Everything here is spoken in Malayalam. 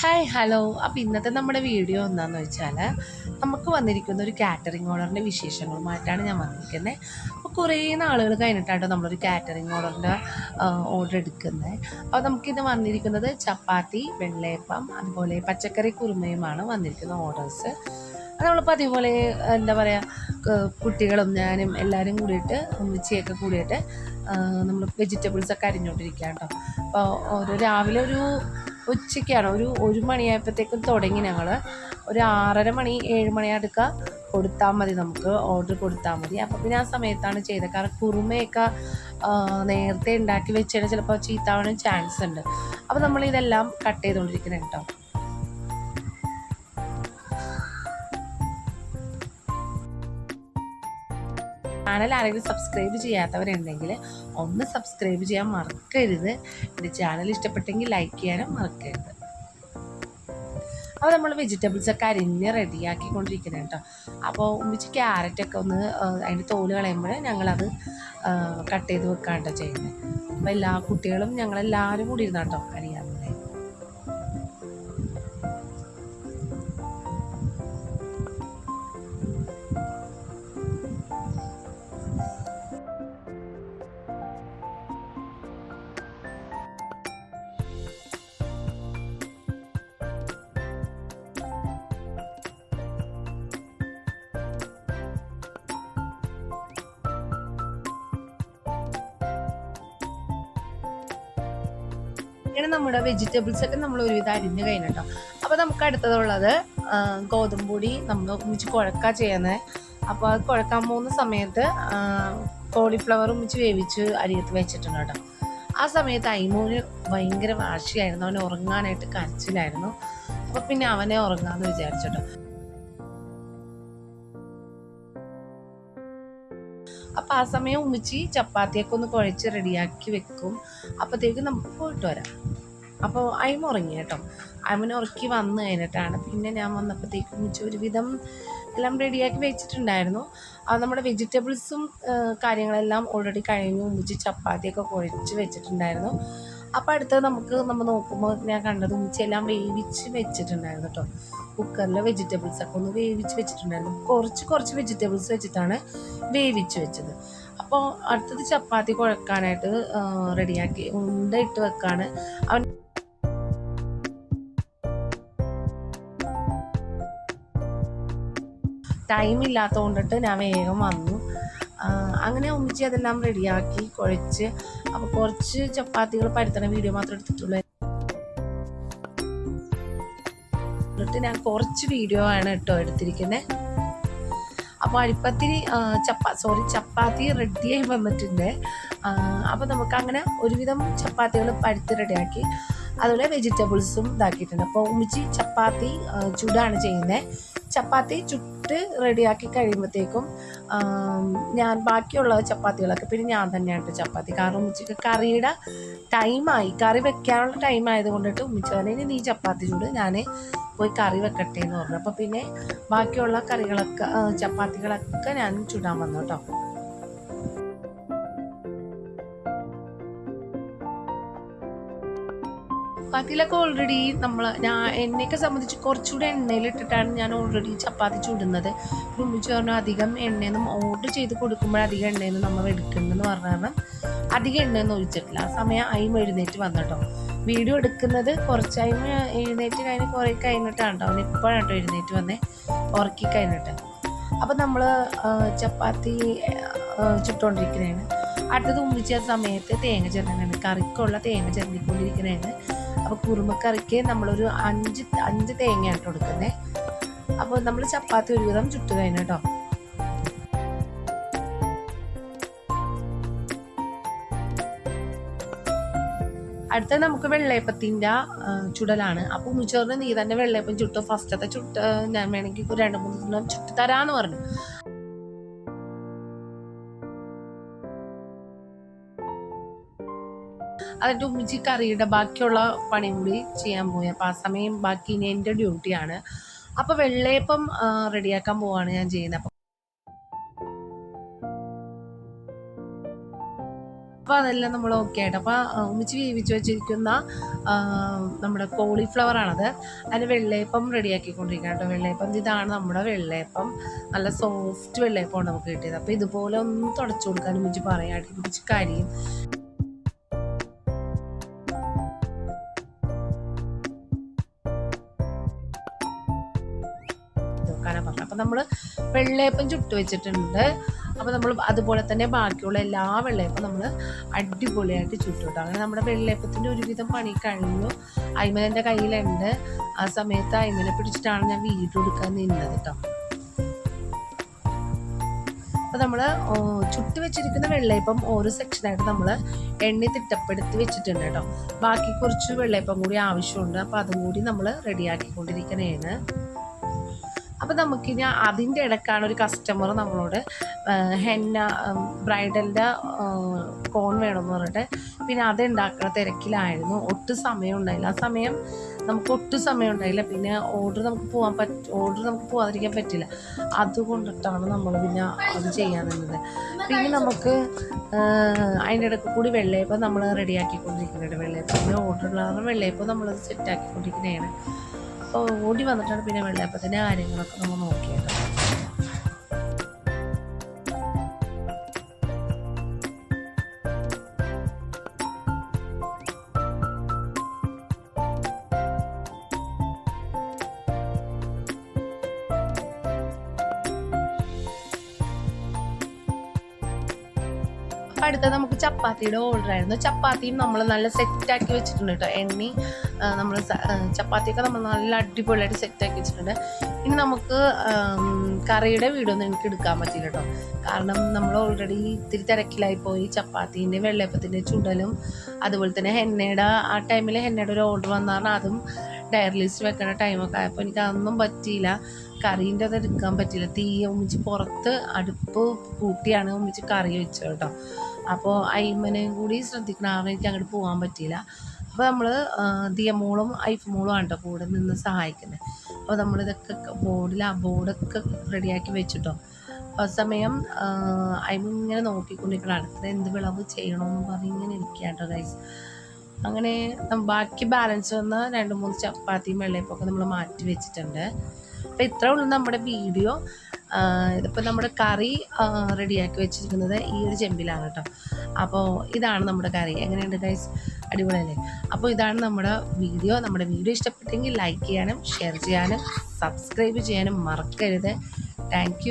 ഹായ് ഹലോ അപ്പോൾ ഇന്നത്തെ നമ്മുടെ വീഡിയോ എന്താണെന്ന് വെച്ചാൽ നമുക്ക് വന്നിരിക്കുന്ന ഒരു കാറ്ററിംഗ് ഓർഡറിന്റെ വിശേഷങ്ങളുമായിട്ടാണ് ഞാൻ വന്നിരിക്കുന്നത് അപ്പോൾ കുറേ നാളുകൾ കഴിഞ്ഞിട്ടാണ് നമ്മളൊരു കാറ്ററിംഗ് ഓർഡറിന്റെ ഓർഡർ എടുക്കുന്നത് അപ്പോൾ നമുക്കിന്ന് വന്നിരിക്കുന്നത് ചപ്പാത്തി വെള്ളയപ്പം അതുപോലെ പച്ചക്കറി കുറുമയുമാണ് വന്നിരിക്കുന്ന ഓർഡേഴ്സ് നമ്മളിപ്പോൾ അതേപോലെ എന്താ പറയുക കുട്ടികളും ഞാനും എല്ലാവരും കൂടിയിട്ട് ഉമ്മച്ചിയൊക്കെ കൂടിയിട്ട് നമ്മൾ വെജിറ്റബിൾസൊക്കെ അരിഞ്ഞുകൊണ്ടിരിക്കുക കേട്ടോ അപ്പോൾ ഒരു രാവിലെ ഒരു ഉച്ചയ്ക്കാണ്. ഒരു ഒരു മണിയായപ്പോഴത്തേക്കും തുടങ്ങി ഞങ്ങൾ ഒരു ആറര മണി ഏഴ് മണി അടുക്ക കൊടുത്താൽ മതി നമുക്ക്. ഓർഡർ കൊടുത്താൽ മതി. അപ്പോൾ പിന്നെ ആ സമയത്താണ് ചെയ്തത്. കാരണം കുറുമയൊക്കെ നേരത്തെ ഉണ്ടാക്കി വെച്ചാൽ ചിലപ്പോൾ ചീത്താവാനും ചാൻസ് ഉണ്ട്. അപ്പോൾ നമ്മൾ ഇതെല്ലാം കട്ട് ചെയ്തുകൊണ്ടിരിക്കുന്നത് കേട്ടോ ചാനൽ ആരെങ്കിലും സബ്സ്ക്രൈബ് ചെയ്യാത്തവരുണ്ടെങ്കിൽ ഒന്ന് സബ്സ്ക്രൈബ് ചെയ്യാൻ മറക്കരുത്. എന്റെ ചാനൽ ഇഷ്ടപ്പെട്ടെങ്കിൽ ലൈക്ക് ചെയ്യാനും മറക്കരുത്. അപ്പോൾ നമ്മൾ വെജിറ്റബിൾസ് ഒക്കെ അരിഞ്ഞ് റെഡിയാക്കിക്കൊണ്ടിരിക്കുന്നത് കേട്ടോ അപ്പോൾ ഉമ്മിച്ച് ക്യാരറ്റൊക്കെ ഒന്ന് അതിന്റെ തോൽ കളയുമ്പോൾ ഞങ്ങളത് കട്ട് ചെയ്ത് വെക്കാണ്ടോ ചെയ്യുന്നത് അപ്പോൾ എല്ലാ കുട്ടികളും ഞങ്ങളെല്ലാവരും കൂടി ഇരുന്നാട്ടോ ഇങ്ങനെ നമ്മുടെ വെജിറ്റബിൾസ് ഒക്കെ നമ്മൾ ഒരുവിധം അരിഞ്ഞ് കഴിഞ്ഞിട്ടോ. അപ്പോൾ നമുക്ക് അടുത്തതുള്ളത് ഗോതമ്പൊടി നമ്മൾ ഒന്നിച്ച് കുഴക്ക ചെയ്യുന്നത് അപ്പോൾ അത് കുഴക്കാൻ പോകുന്ന സമയത്ത് കോളിഫ്ലവർ ഒന്നിച്ച് വേവിച്ച് അരിയത്ത് വെച്ചിട്ടുണ്ട് കേട്ടോ. ആ സമയത്ത് അയ്മോന് ഭയങ്കര വാശിയായിരുന്നു. അവന് ഉറങ്ങാനായിട്ട് കരച്ചിലായിരുന്നു. അപ്പോൾ പിന്നെ അവനെ ഉറങ്ങാമെന്ന് വിചാരിച്ചിട്ടോ അപ്പോൾ ആ സമയം ഉമ്മിച്ചി ചപ്പാത്തിയൊക്കെ ഒന്ന് കുഴച്ച് റെഡിയാക്കി വെക്കും. അപ്പോഴത്തേക്ക് നമുക്ക് പോയിട്ട് വരാം. അപ്പോൾ അയിമ ഉറങ്ങി കേട്ടോ. അയിമനെ ഉറക്കി വന്നു കഴിഞ്ഞിട്ടാണ്. പിന്നെ ഞാൻ വന്നപ്പോഴത്തേക്ക് ഉമ്മിച്ചി ഒരുവിധം എല്ലാം റെഡിയാക്കി വെച്ചിട്ടുണ്ടായിരുന്നു. അത് നമ്മുടെ വെജിറ്റബിൾസും കാര്യങ്ങളെല്ലാം ഓൾറെഡി കഴിഞ്ഞു ഉമ്മിച്ചി ചപ്പാത്തിയൊക്കെ കുഴച്ച് വെച്ചിട്ടുണ്ടായിരുന്നു. അപ്പോൾ അടുത്തത് നമുക്ക് നമ്മൾ നോക്കുമ്പോൾ ഞാൻ കണ്ടത് ഉച്ചയെല്ലാം വേവിച്ച് വെച്ചിട്ടുണ്ടായിരുന്നു കേട്ടോ. കുക്കറിലെ വെജിറ്റബിൾസ് ഒക്കെ ഒന്ന് വേവിച്ച് വെച്ചിട്ടുണ്ടായിരുന്നു. കുറച്ച് കുറച്ച് വെജിറ്റബിൾസ് വെച്ചിട്ടാണ് വേവിച്ച് വെച്ചത്. അപ്പോൾ അടുത്തത് ചപ്പാത്തി കുഴക്കാനായിട്ട് റെഡിയാക്കി ഉണ്ട ഇട്ട് വെക്കാണ്. അവൻ ടൈം ഇല്ലാത്തത് ഞാൻ വേഗം വന്നു. അങ്ങനെ ഉമ്മിച്ചി അതെല്ലാം റെഡിയാക്കി കുഴച്ച്. അപ്പോൾ കുറച്ച് ചപ്പാത്തികൾ പരുത്തണ വീഡിയോ മാത്രം എടുത്തിട്ടുള്ളൂ. എന്നിട്ട് ഞാൻ കുറച്ച് വീഡിയോ ആണ് കേട്ടോ എടുത്തിരിക്കുന്നത് അപ്പോൾ അരിപ്പത്തിരി ചപ്പാ സോറി ചപ്പാത്തി റെഡിയായി വന്നിട്ടുണ്ട്. അപ്പോൾ നമുക്ക് അങ്ങനെ ഒരുവിധം ചപ്പാത്തികൾ പരുത്തി റെഡിയാക്കി. അതുപോലെ വെജിറ്റബിൾസും ഇതാക്കിയിട്ടുണ്ട്. അപ്പോൾ ഉമ്മിച്ചി ചപ്പാത്തി ചുടാണ് ചെയ്യുന്നത് ചപ്പാത്തി ചുട്ട് റെഡിയാക്കി കഴിയുമ്പോഴത്തേക്കും ഞാൻ ബാക്കിയുള്ള ചപ്പാത്തികളൊക്കെ പിന്നെ ഞാൻ തന്നെയാണ് ചപ്പാത്തി. കാരണം ഉച്ചയ്ക്ക് കറിയുടെ ടൈമായി കറി വെക്കാനുള്ള ടൈം ആയതുകൊണ്ടിട്ട് ഉമ്മിച്ച് ഇനി നീ ചപ്പാത്തി ചൂട് ഞാൻ പോയി കറി വെക്കട്ടെ എന്ന് പറഞ്ഞു. അപ്പോൾ പിന്നെ ബാക്കിയുള്ള കറികളൊക്കെ ചപ്പാത്തികളൊക്കെ ഞാൻ ചുടാൻ വന്നു കേട്ടോ. ചപ്പാത്തിയിലൊക്കെ ഓൾറെഡി നമ്മൾ ഞാൻ എണ്ണയൊക്കെ സംബന്ധിച്ച് കുറച്ചുകൂടെ എണ്ണയിലിട്ടിട്ടാണ് ഞാൻ ഓൾറെഡി ചപ്പാത്തി ചുടുന്നത്. ഉമ്മിച്ച് പറഞ്ഞു അധികം എണ്ണയൊന്നും ഓർഡർ ചെയ്ത് കൊടുക്കുമ്പോൾ അധികം എണ്ണയൊന്നും നമ്മൾ എടുക്കണമെന്ന് പറഞ്ഞ കാരണം അധികം എണ്ണയൊന്നും ഒഴിച്ചിട്ടില്ല. ആ സമയം അയിമ എഴുന്നേറ്റ് വന്നിട്ടോ. വീഡിയോ എടുക്കുന്നത് കുറച്ചായ്മ എഴുന്നേറ്റ് കഴിഞ്ഞ് കുറേ കഴിഞ്ഞിട്ടാണ് കേട്ടോ. അവൻ ഇപ്പോഴാണ് കേട്ടോ എഴുന്നേറ്റ് വന്നേ. ഉറക്കി കഴിഞ്ഞിട്ട്. അപ്പം നമ്മൾ ചപ്പാത്തി ചുട്ടുകൊണ്ടിരിക്കുന്നതാണ് അടുത്തത് ഉമ്മിച്ച സമയത്ത് തേങ്ങ ചെറുതാണ് കറിക്കുള്ള തേങ്ങ ചെറുതിക്കൊണ്ടിരിക്കുന്നതാണ് അപ്പോൾ കുറുമക്കറിക്ക് നമ്മളൊരു അഞ്ച് അഞ്ച് തേങ്ങയാണ് കൊടുക്കുന്നത് അപ്പോൾ നമ്മൾ ചപ്പാത്തി ഒരുവിധം ചുട്ടു കഴിഞ്ഞു കേട്ടോ. അടുത്ത നമുക്ക് വെള്ളയപ്പത്തിന്റെ ചുടലാണ്. അപ്പോൾ ഉമ്മച്ചോറിന് നീ തന്നെ വെള്ളയപ്പം ചുട്ടു. ഫസ്റ്റത്തെ ചുട്ട് ഞാൻ വേണമെങ്കിൽ രണ്ട് മൂന്ന് ചുട്ടു തരാമെന്ന് പറഞ്ഞു. അതിന്റെ ഉമ്മിച്ചി കറിയുടെ ബാക്കിയുള്ള പണിയും കൂടി ചെയ്യാൻ പോയി. അപ്പോൾ ആ സമയം ബാക്കി ഇനി എന്റെ ഡ്യൂട്ടിയാണ് അപ്പോൾ വെള്ളയപ്പം റെഡിയാക്കാൻ പോവാണ് ഞാൻ ചെയ്യുന്നത്. അപ്പോൾ അപ്പോൾ അതെല്ലാം നമ്മൾ ഓക്കെ ആയിട്ട്. അപ്പോൾ ഉമ്മിച്ച് വേവിച്ച് വെച്ചിരിക്കുന്ന നമ്മുടെ കോളിഫ്ലവറാണത് അതിന് വെള്ളയപ്പം റെഡിയാക്കിക്കൊണ്ടിരിക്കുകയാണ് കേട്ടോ. വെള്ളയപ്പം ഇതാണ് നമ്മുടെ വെള്ളയപ്പം. നല്ല സോഫ്റ്റ് വെള്ളയപ്പമാണ് നമുക്ക് കിട്ടിയത്. അപ്പോൾ ഇതുപോലെ ഒന്ന് തുടച്ചു കൊടുക്കാൻ ഉമ്മിച്ച് പറയാം പിടിച്ച് കരിയും. പറഞ്ഞത് അപ്പം നമ്മൾ വെള്ളയപ്പം ചുട്ട് വെച്ചിട്ടുണ്ട്. അപ്പോൾ നമ്മൾ അതുപോലെ തന്നെ ബാക്കിയുള്ള എല്ലാ വെള്ളയപ്പം നമ്മൾ അടിപൊളിയായിട്ട് ചുട്ടു കേട്ടോ. അങ്ങനെ നമ്മുടെ വെള്ളയപ്പത്തിന്റെ ഒരുവിധം പണി കഴിഞ്ഞു. അയ്മനെ കയ്യിലുണ്ട്. ആ സമയത്ത് അയ്മനെ പിടിച്ചിട്ടാണ് ഞാൻ വീഡിയോ എടുക്കാൻ നിന്നത് കേട്ടോ. അപ്പോൾ നമ്മൾ ചുട്ട് വെച്ചിരിക്കുന്ന വെള്ളയപ്പം ഓരോ സെക്ഷനായിട്ട് നമ്മൾ എണ്ണി തിട്ടപ്പെടുത്തി വെച്ചിട്ടുണ്ട് കേട്ടോ. ബാക്കി കുറച്ച് വെള്ളയപ്പം കൂടി ആവശ്യമുണ്ട്. അപ്പോൾ അതും കൂടി നമ്മൾ റെഡിയാക്കിക്കൊണ്ടിരിക്കണേണ് അപ്പോൾ നമുക്കിനി അതിന്റെ ഇടക്കാണ് ഒരു കസ്റ്റമർ നമ്മളോട് ഹെന്ന ബ്രൈഡലിന്റെ കോൺ വേണമെന്ന് പറഞ്ഞിട്ട്. പിന്നെ അത് ഉണ്ടാക്കുന്ന തിരക്കിലായിരുന്നു. ഒട്ടും സമയം ഉണ്ടായില്ല. ആ സമയം നമുക്ക് ഒട്ടും സമയം ഉണ്ടായില്ല. പിന്നെ ഓർഡർ നമുക്ക് പോകാൻ പറ്റ ഓർഡർ നമുക്ക് പോകാതിരിക്കാൻ പറ്റില്ല. അതുകൊണ്ടിട്ടാണ് നമ്മൾ പിന്നെ അത് ചെയ്യാൻ നിന്നത്. പിന്നെ നമുക്ക് അതിന്റെ ഇടയ്ക്ക് കൂടി വെള്ളയപ്പം നമ്മൾ റെഡിയാക്കിക്കൊണ്ടിരിക്കുന്നുണ്ട് വെള്ളയപ്പം പിന്നെ ഓർഡർ ഉള്ള വെള്ളയപ്പം നമ്മളത് സെറ്റാക്കിക്കൊണ്ടിരിക്കുന്നതാണ് ഓടി വന്നിട്ടാണ് പിന്നെ വെള്ളയപ്പത്തിന്റെ കാര്യങ്ങളൊക്കെ നമ്മൾ നോക്കിയത് അപ്പം അടുത്തത് നമുക്ക് ചപ്പാത്തിയുടെ ഓർഡർ ആയിരുന്നു. ചപ്പാത്തിയും നമ്മൾ നല്ല സെറ്റാക്കി വെച്ചിട്ടുണ്ട് കേട്ടോ എണ്ണി നമ്മൾ ചപ്പാത്തിയൊക്കെ നമ്മൾ നല്ല അടിപൊളിയായിട്ട് സെറ്റാക്കി വെച്ചിട്ടുണ്ട്. ഇനി നമുക്ക് കറിയുടെ വീടൊന്നും എനിക്ക് എടുക്കാൻ പറ്റില്ല കേട്ടോ കാരണം നമ്മൾ ഓൾറെഡി ഇത്തിരി തിരക്കിലായി പോയി. ചപ്പാത്തിന്റെ വെള്ളയപ്പത്തിന്റെ ചുടലും അതുപോലെ തന്നെ ഹെന്നയുടെ ആ ടൈമിൽ ഹെന്നയുടെ ഒരു ഓർഡർ വന്നാൽ അതും ഡയറി ലിസ്റ്റ് വെക്കേണ്ട ടൈമൊക്കെ ആയപ്പോൾ എനിക്ക് അതൊന്നും പറ്റിയില്ല. കറീന്റെ അത് എടുക്കാൻ പറ്റില്ല തീ ഒന്നിച്ച് പുറത്ത് അടുപ്പ് കൂട്ടിയാണ് ഒന്നിച്ച് കറി വെച്ചത് കേട്ടോ അപ്പോൾ അയ്മനെയും കൂടി ശ്രദ്ധിക്കണം. കാരണം എനിക്ക് അങ്ങോട്ട് പോകാൻ പറ്റിയില്ല. അപ്പോൾ നമ്മൾ ദിയമോളും ഐഫമോളും ആണ് കൂടെ നിന്ന് സഹായിക്കുന്നത് അപ്പോൾ നമ്മളിതൊക്കെ ബോർഡിൽ ആ ബോർഡൊക്കെ റെഡിയാക്കി വെച്ചിട്ടോ. ആ സമയം അയ്മ ഇങ്ങനെ നോക്കിക്കൊണ്ടിരിക്കണം അടുത്തത് എന്ത് വിളവ് ചെയ്യണമെന്ന് പറഞ്ഞ് ഇങ്ങനെ ഇരിക്കുക കേട്ടോ ഗൈസ് അങ്ങനെ ബാക്കി ബാലൻസ് വന്ന രണ്ട് മൂന്ന് ചപ്പാത്തിയും വെള്ളയപ്പൊക്കെ നമ്മൾ മാറ്റി വെച്ചിട്ടുണ്ട്. അപ്പോൾ ഇത്രേ ഉള്ളൂ നമ്മുടെ വീഡിയോ ഇതിപ്പോൾ നമ്മുടെ കറി റെഡിയാക്കി വെച്ചിരിക്കുന്നത് ഈ ഒരു ചെമ്പിലാണ് കേട്ടോ. അപ്പോൾ ഇതാണ് നമ്മുടെ കറി. എങ്ങനെയുണ്ട് ഗൈസ് അടിപൊളിയല്ലേ? അപ്പോൾ ഇതാണ് നമ്മുടെ വീഡിയോ. നമ്മുടെ വീഡിയോ ഇഷ്ടപ്പെട്ടെങ്കിൽ ലൈക്ക് ചെയ്യാനും ഷെയർ ചെയ്യാനും സബ്സ്ക്രൈബ് ചെയ്യാനും മറക്കരുത്. താങ്ക്